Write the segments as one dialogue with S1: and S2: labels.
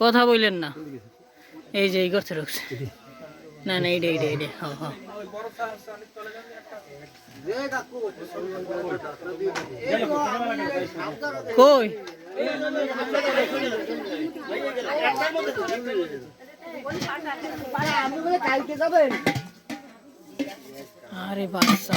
S1: কথা বললেন না। এই যে এই করতে রয়েছে না না এইটা এইটা এইটা হ্যাঁ হ্যাঁ। কই? আরে বাচ্চা।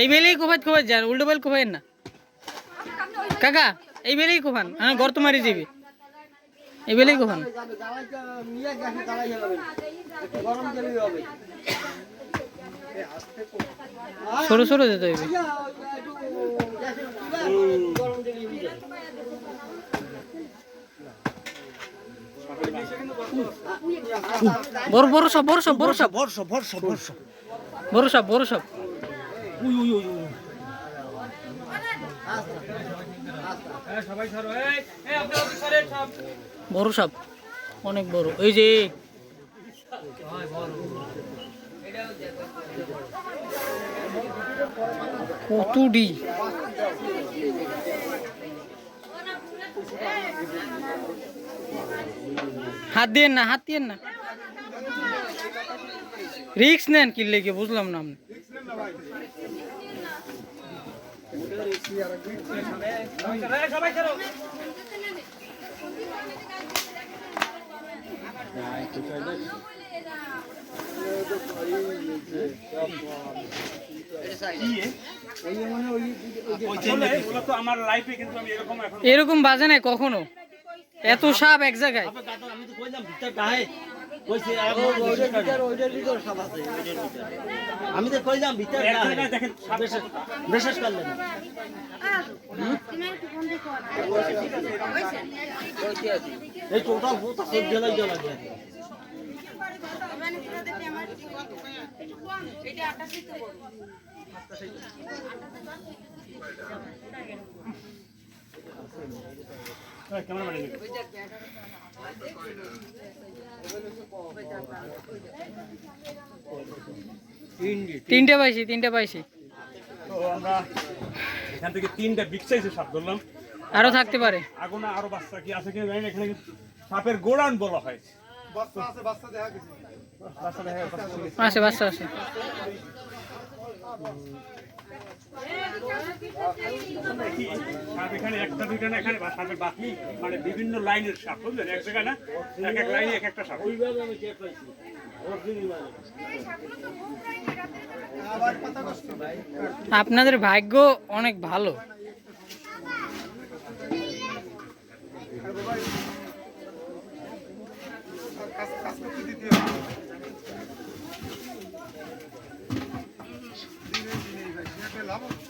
S2: এই
S1: বেলেই কোভাত কোভাত যান, উল্টো বেল কোভাইন না। কাকা, এই বেলেই কোভান হ্যাঁ গর্ত মারি যাবি এই বেলেই কোভান সরু সরু যেতে হইবে। বড় বড় সব বড় সব বড় সব। বড় সব বড় সব
S2: উই উই
S1: বড় সব অনেক বড়। এই যে কতুডি হাত দিয়েন না হাত দিয়েন না। রিক্স নেন কি লেগে বুঝলাম না আপনি।
S2: এই, সবাই ছাড়ো আসলে এগুলো তো আমার লাইফে কিন্তু আমি এরকম
S1: এরকম বাজে নাই কখনো। এত সাপ এক জায়গায়।
S2: আমি তো কইলাম ভিতর
S3: তো
S2: দেখেন
S3: বিশেষ করলেন এই টোটাল বহুত সব জেলায় জেলা যায়
S2: ক্যামেরা বাড়ি
S1: তিনটে পাইছি তিনটে পাইছি।
S2: তো আমরা এখান থেকে তিনটা বিগ সাইজের সাপ ধরলাম।
S1: আরও থাকতে পারে।
S2: আগুনে আরও বাচ্চা কি আছে কিনা জানি না? এখানে সাপের গোড়ান বলা হয়। বাচ্চা দেখা গেছে। বাচ্চা দেখা গেছে।
S1: আছে বাচ্চা আছে।
S2: কি সাপ এখানে একটা দুইটা না এখানে সাপের বাকি মানে বিভিন্ন লাইনের সাপ বুঝলেন? এক জায়গায় না এক এক লাইনে এক একটা সাপ।
S1: আপনাদের ভাগ্য অনেক ভালো।
S2: করে